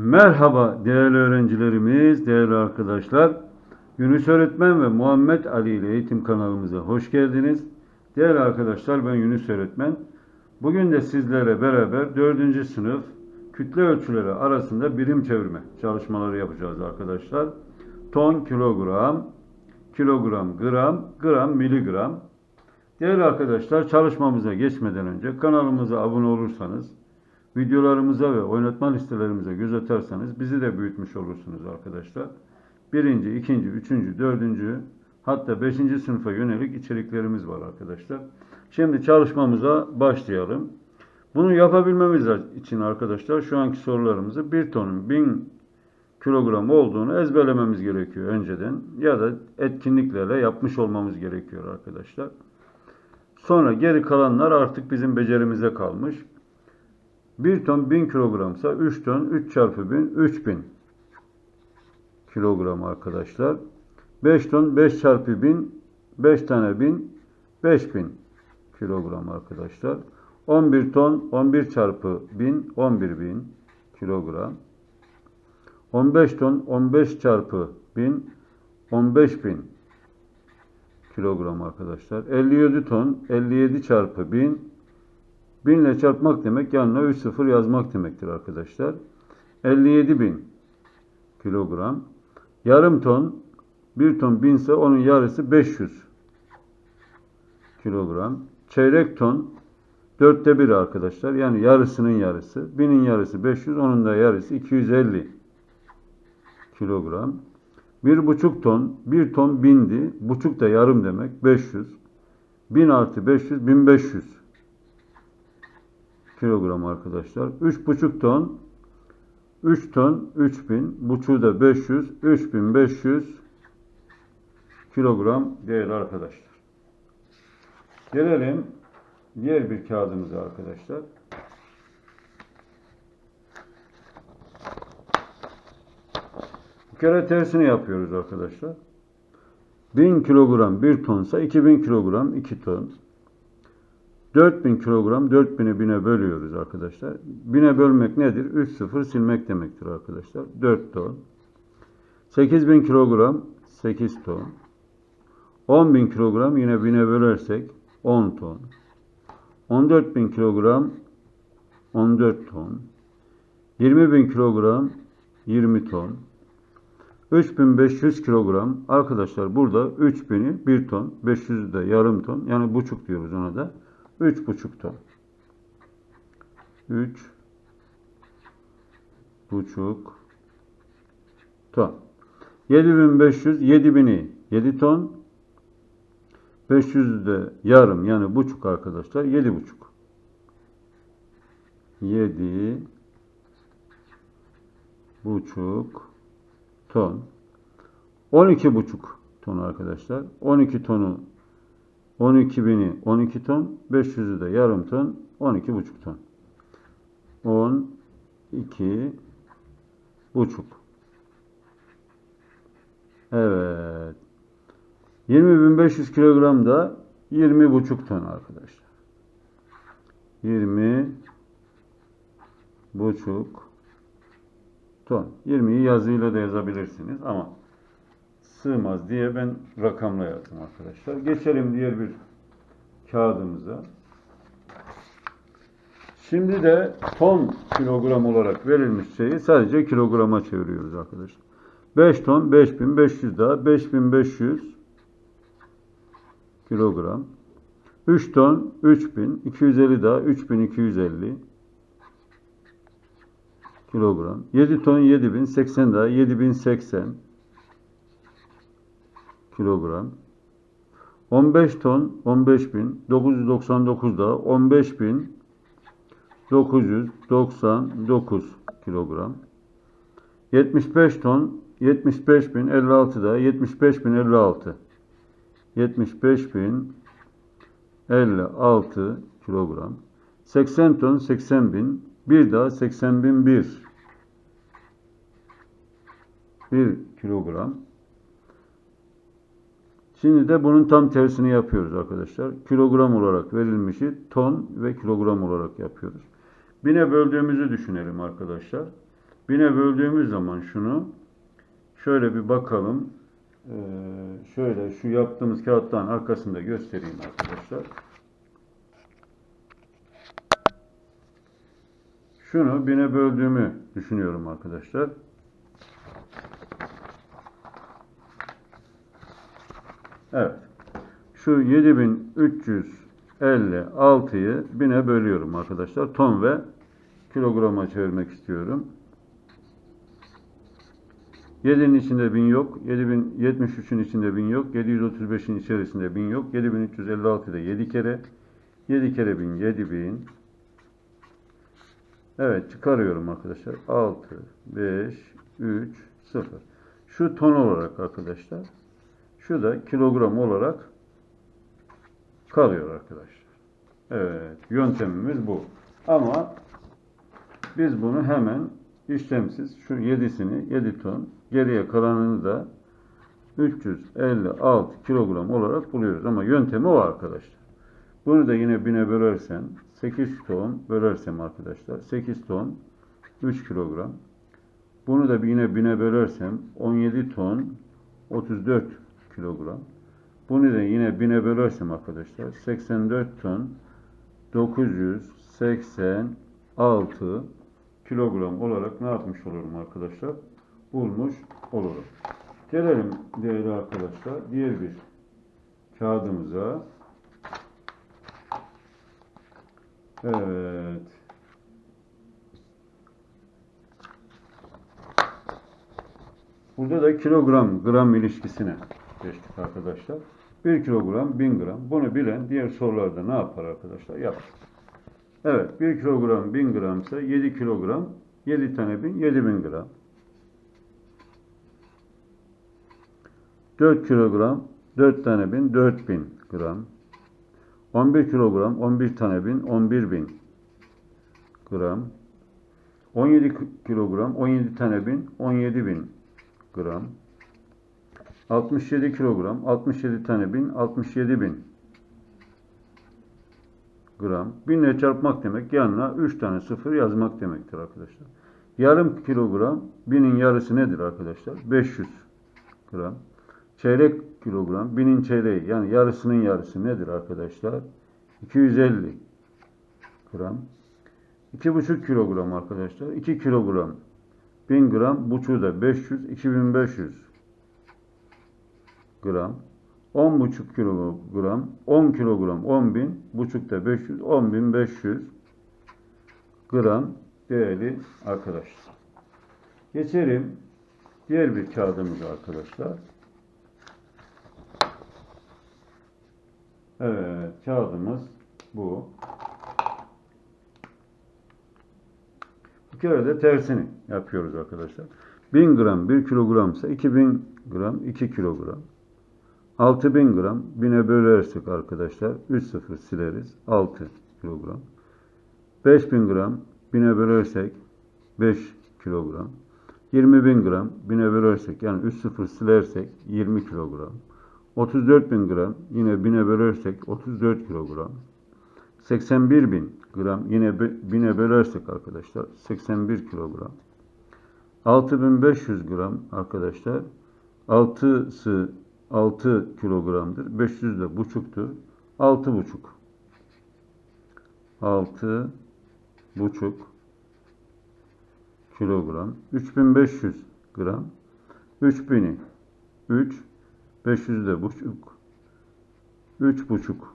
Merhaba değerli öğrencilerimiz, değerli arkadaşlar. Yunus Öğretmen ve Muhammed Ali ile eğitim kanalımıza hoş geldiniz. Değerli arkadaşlar ben Yunus Öğretmen. Bugün de sizlere beraber 4. sınıf kütle ölçüleri arasında birim çevirme çalışmaları yapacağız arkadaşlar. Ton, kilogram, kilogram, gram, gram, miligram. Değerli arkadaşlar çalışmamıza geçmeden önce kanalımıza abone olursanız videolarımıza ve oynatma listelerimize göz atarsanız bizi de büyütmüş olursunuz arkadaşlar. Birinci, ikinci, üçüncü, dördüncü hatta beşinci sınıfa yönelik içeriklerimiz var arkadaşlar. Şimdi çalışmamıza başlayalım. Bunu yapabilmemiz için arkadaşlar şu anki sorularımızı bir tonun bin kilogram olduğunu ezberlememiz gerekiyor önceden ya da etkinliklerle yapmış olmamız gerekiyor arkadaşlar. Sonra geri kalanlar artık bizim becerimize kalmış. 1 ton 1000 kilogramsa 3 ton 3 çarpı 1000 3000 kilogram arkadaşlar. 5 ton 5 çarpı 1000 5 tane 1000 5000 kilogram arkadaşlar. 11 ton 11 çarpı 1000 11000 kilogram. 15 ton 15 çarpı 1000 15000 kilogram arkadaşlar. 57 ton 57 çarpı 1000 1000 ile çarpmak demek yanına 3 sıfır yazmak demektir arkadaşlar. 57 bin kilogram. Yarım ton 1 ton 1000 ise onun yarısı 500 kilogram. Çeyrek ton dörtte bir arkadaşlar. Yani yarısının yarısı. 1000'in yarısı 500, onun da yarısı 250 kilogram. Bir buçuk ton, bir ton bindi. Buçuk da yarım demek. 500. 1000 artı 500, 1500 kilogram arkadaşlar. 3,5 ton 3 ton 3000 buçuğu da 500 3500 kilogram değerli arkadaşlar. Gelelim diğer bir kağıdımıza arkadaşlar. Bir kere tersini yapıyoruz arkadaşlar. 1000 kilogram 1 tonsa 2000 kilogram 2 ton. 4000 kilogram 4000'i 1000'e bölüyoruz arkadaşlar. 1000'e bölmek nedir? 3 sıfır silmek demektir arkadaşlar. 4 ton. 8000 kilogram 8 ton. 10.000 kilogram yine 1000'e bölersek 10 ton. 14.000 kilogram 14 ton. 20.000 kilogram 20 ton. 3500 kilogram arkadaşlar burada 3000'i 1 ton 500'ü de yarım ton yani buçuk diyoruz ona da. Üç buçuk ton. Üç buçuk ton. 7500 7000'i 7 ton. 500 de yarım yani buçuk arkadaşlar. 7 buçuk. 7 buçuk ton. 12 buçuk ton arkadaşlar. 12 tonu 12 bini 12 ton, 500'ü de yarım ton, 12 buçuk ton. 12 buçuk. Evet. 20.500 kilogram da 20 buçuk ton arkadaşlar. 20 buçuk ton. 20'yi yazıyla da yazabilirsiniz ama sığmaz diye ben rakamla yazdım arkadaşlar. Geçelim diğer bir kağıdımıza. Şimdi de ton kilogram olarak verilmiş şeyi sadece kilograma çeviriyoruz arkadaşlar. 5 ton 5500 daha 5500 kilogram. 3 ton 3000 250 daha 3250 kilogram. 7 ton 7000 80 daha 7080 kilogram. 15 ton 15.999 da 15.999 kilogram. 75 ton 75.056 da 75.056 75.056 kilogram. 80 ton 80.000 bir daha 80.001 1 kilogram. Şimdi de bunun tam tersini yapıyoruz arkadaşlar. Kilogram olarak verilmişi ton ve kilogram olarak yapıyoruz. Bine böldüğümüzü düşünelim arkadaşlar. Bine böldüğümüz zaman şunu şöyle bir bakalım. Ee, şöyle şu yaptığımız kağıttan arkasında göstereyim arkadaşlar. Şunu bine böldüğümü düşünüyorum arkadaşlar. Evet. Şu 7356'yı bine bölüyorum arkadaşlar. Ton ve kilograma çevirmek istiyorum. 7'nin içinde 1000 yok. 7073'ün içinde 1000 yok. 735'in içerisinde 1000 yok. 7356'da 7 kere. 7 kere 1000 7000. Evet çıkarıyorum arkadaşlar. 6, 5, 3, 0. Şu ton olarak arkadaşlar. Şu da kilogram olarak kalıyor arkadaşlar. Evet yöntemimiz bu. Ama biz bunu hemen işlemsiz şu 7'sini 7 ton geriye kalanını da 356 kilogram olarak buluyoruz. Ama yöntemi o arkadaşlar. Bunu da yine bine bölersem 8 ton bölersem arkadaşlar 8 ton 3 kilogram. Bunu da yine bine bölersem 17 ton 34 kilogram. Bunu da yine bine bölersem arkadaşlar 84 ton 986 kilogram olarak ne yapmış olurum arkadaşlar? Bulmuş olurum. Gelelim değerli arkadaşlar diğer bir kağıdımıza. Evet. Burada da kilogram gram ilişkisine geçtik arkadaşlar. 1 kilogram 1000 gram. Bunu bilen diğer sorularda ne yapar arkadaşlar? Yapar. Evet 1 kilogram 1000 gram ise 7 kilogram 7 tane 1000 7000 gram. 4 kilogram 4 tane 1000 4000 gram. 11 kilogram 11 tane 1000 11000 gram. 17 kilogram 17 tane 1000 17000 gram. 67 kilogram 67 tane 1000 67000 gram. 1000 ile çarpmak demek yanına 3 tane sıfır yazmak demektir arkadaşlar. Yarım kilogram 1000'in yarısı nedir arkadaşlar? 500 gram. Çeyrek kilogram 1000'in çeyreği yani yarısının yarısı nedir arkadaşlar? 250 gram. 2,5 kilogram arkadaşlar. 2 kilogram 1000 gram buçuğu da 500 2500 gram. 10,5 kilogram 10 kilogram 10.000 buçukta 500 10.500 gram değerli arkadaşlar. Geçelim diğer bir kağıdımız arkadaşlar. Evet kağıdımız bu. Bir kere de tersini yapıyoruz arkadaşlar. 1000 gram 1 kilogram ise 2000 gram 2 kilogram. 6000 gram 1000'e bölersek arkadaşlar 3 sıfır sileriz. 6 kilogram. 5000 gram 1000'e bölersek 5 kilogram. 20.000 gram 1000'e bölersek yani 3 sıfır silersek 20 kilogram. 34.000 gram yine 1000'e bölersek 34 kilogram. 81.000 gram yine 1000'e bölersek arkadaşlar 81 kilogram. 6500 gram arkadaşlar 6'sı 6 kilogramdır. 500 de buçuktur. 6 buçuk. 6 buçuk kilogram. 3500 gram. 3000'i 3 500 de buçuk. 3 buçuk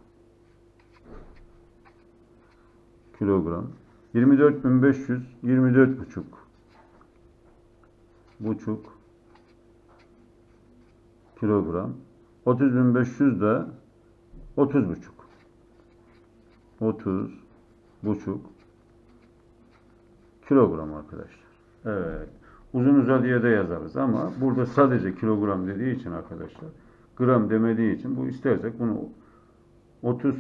kilogram. 24500 24 buçuk buçuk kilogram. 30.500 de 30 buçuk. 30 buçuk kilogram arkadaşlar. Evet. Uzun uzadıya da yazarız ama burada sadece kilogram dediği için arkadaşlar gram demediği için bu istersek bunu 30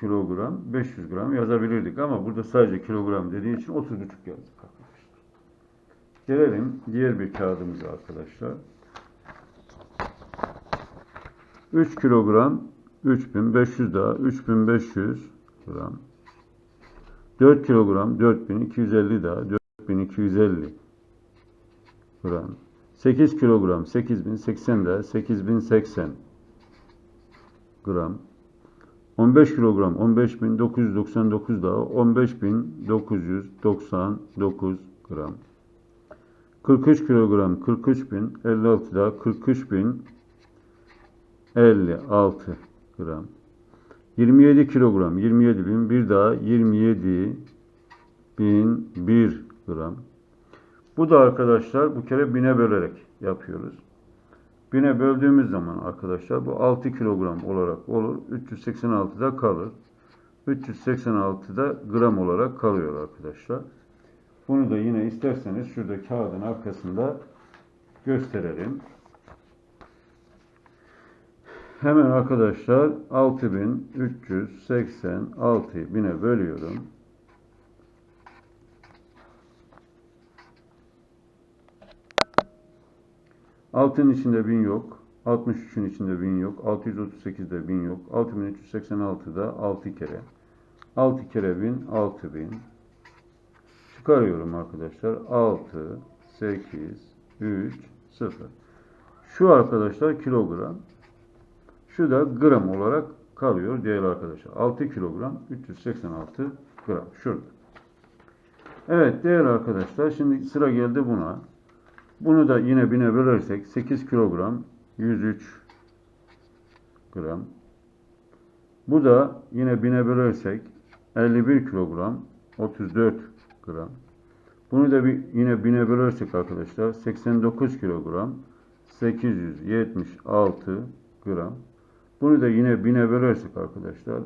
kilogram 500 gram yazabilirdik ama burada sadece kilogram dediği için 30 buçuk yazdık arkadaşlar. Gelelim diğer bir kağıdımıza arkadaşlar. 3 kilogram 3500 daha 3500 gram 4 kilogram 4250 daha 4250 gram. 8 kilogram 8080 de 8080 gram. 15 kilogram 15999 daha 15999 gram. 43 kilogram 43056 daha 43056 gram. 27 kilogram 27000 bir daha 27001 gram. Bu da arkadaşlar bu kere bine bölerek yapıyoruz. Bine böldüğümüz zaman arkadaşlar bu 6 kilogram olarak olur. 386'da kalır. 386'da gram olarak kalıyor arkadaşlar. Bunu da yine isterseniz şurada kağıdın arkasında gösterelim. Hemen arkadaşlar 6386'yı bine bölüyorum. Altının içinde 1000 yok. 63'ün içinde 1000 yok. 638'de 1000 yok. 6386'da 6 kere. 6 kere 1000 6000. Çıkarıyorum arkadaşlar. 6 8 3 0. Şu arkadaşlar kilogram. Şu da gram olarak kalıyor değerli arkadaşlar. 6 kilogram 386 gram. Şurada. Evet değerli arkadaşlar şimdi sıra geldi buna. Bunu da yine bine bölersek 8 kilogram 103 gram. Bu da yine bine bölersek 51 kilogram 34 gram. Bunu da bir, yine bine bölersek arkadaşlar 89 kilogram 876 gram. Bunu da yine bine bölersek arkadaşlar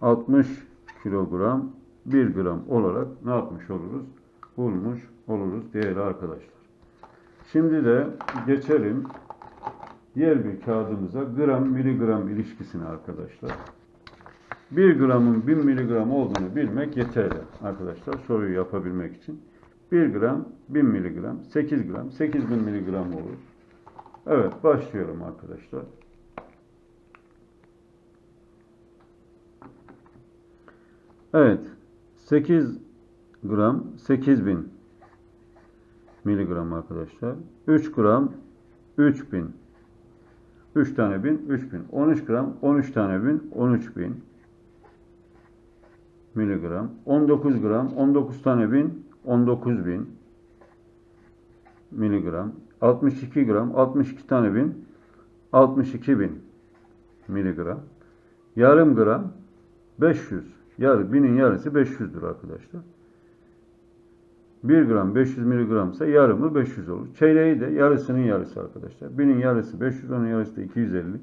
60 kilogram 1 gram olarak ne yapmış oluruz? Bulmuş oluruz değerli arkadaşlar. Şimdi de geçelim diğer bir kağıdımıza gram miligram ilişkisine arkadaşlar. 1 gramın 1000 miligram olduğunu bilmek yeterli arkadaşlar soruyu yapabilmek için. 1 gram 1000 miligram 8 gram 8000 miligram olur. Evet başlıyorum arkadaşlar. Evet. 8 gram 8000 miligram arkadaşlar. 3 gram 3000 3 tane bin 3000 13 gram 13 tane bin 13000 miligram. 19 gram 19 tane bin 19000 miligram. 62 gram 62 tane bin 62000 miligram. Yarım gram 500 yarı binin yarısı 500'dür arkadaşlar 1 gram 500 miligram ise yarımı 500 olur. Çeyreği de yarısının yarısı arkadaşlar. Binin yarısı 500, onun yarısı da 250.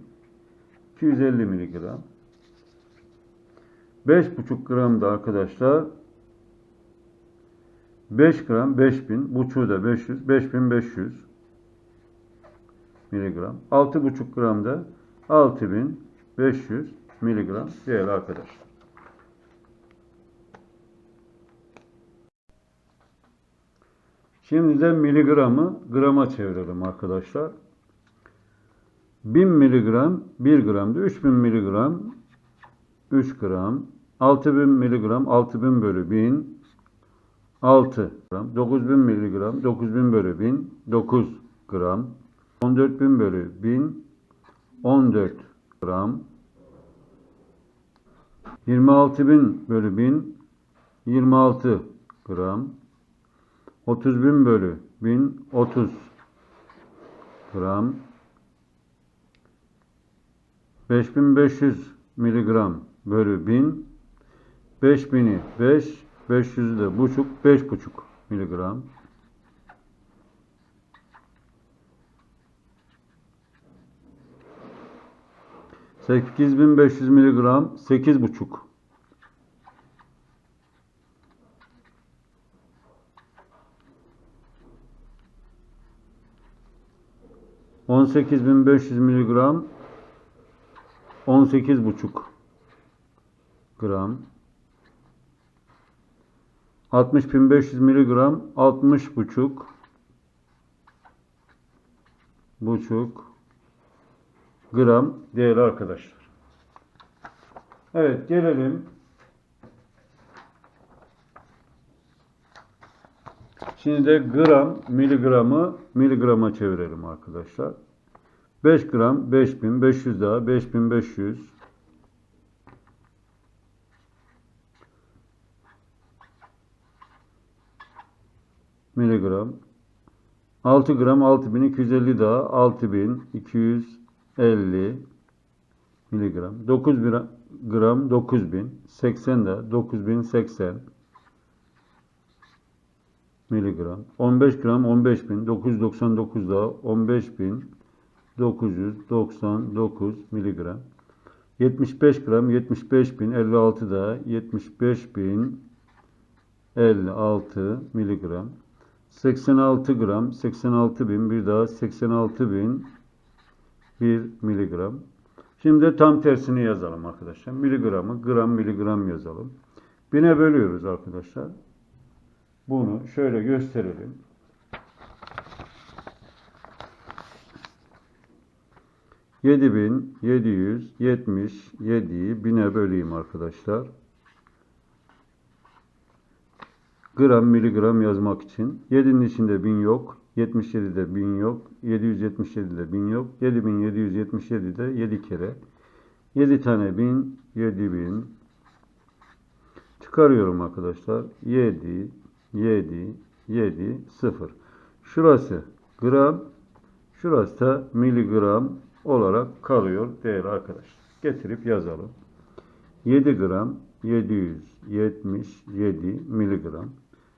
250 miligram. 5,5 gram da arkadaşlar 5 gram 5000, buçuğu da 500, 5500 miligram. 6,5 gram da 6500 miligram değerli arkadaşlar. Şimdi de miligramı grama çevirelim arkadaşlar. 1000 miligram 1 gramda 3000 miligram 3 gram. 6000 miligram 6000 bölü 1000 6 gram. 9000 miligram 9000 bölü 1000 9 gram. 14000 bölü 1000 14 gram. 26000 bölü 1000 26 gram 30 bin bölü 1000 30 gram. 5500 miligram bölü 1000 5000'i 5 500'ü de buçuk 5 buçuk miligram. Sekiz bin beş yüz miligram sekiz buçuk 18.500 miligram 18,5 gram 60.500 miligram 60 buçuk buçuk gram değerli arkadaşlar. Evet gelelim. Şimdi de gram, miligramı miligrama çevirelim arkadaşlar. 5 gram 5500 daha 5500 miligram. 6 gram 6250 daha 6250 miligram. 9 gram, gram 9000 80 da 9080 miligram. 15 gram 15000 999 daha 15999 miligram 75 gram 75000 56 daha 75000 56 miligram 86 gram 86 bin bir daha 86 bin 1 miligram. Şimdi tam tersini yazalım arkadaşlar. Miligramı gram miligram yazalım. Bine bölüyoruz arkadaşlar. Bunu şöyle gösterelim. Yedi bin yedi yüz yetmiş yediyi bine böleyim arkadaşlar. gram miligram yazmak için 7'nin içinde 1000 yok. 77'de 1000 yok. 777'de 1000 yok. 7777'de 7 kere. 7 tane 1000 7000 çıkarıyorum arkadaşlar. 7 7 7 0. Şurası gram, şurası da miligram olarak kalıyor değerli arkadaşlar. Getirip yazalım. 7 gram 777 miligram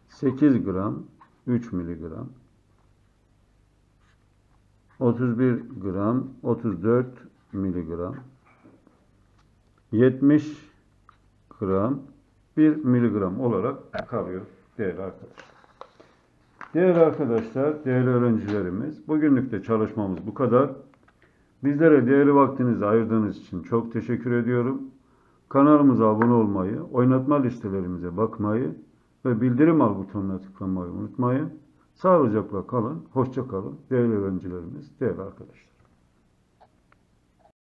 8 gram 3 miligram 31 gram 34 miligram 70 gram 1 miligram olarak kalıyor değerli arkadaşlar. Değerli arkadaşlar, değerli öğrencilerimiz, bugünlük de çalışmamız bu kadar. Bizlere değerli vaktinizi ayırdığınız için çok teşekkür ediyorum. Kanalımıza abone olmayı, oynatma listelerimize bakmayı ve bildirim al butonuna tıklamayı unutmayın. Sağlıcakla kalın, hoşça kalın değerli öğrencilerimiz, değerli arkadaşlar.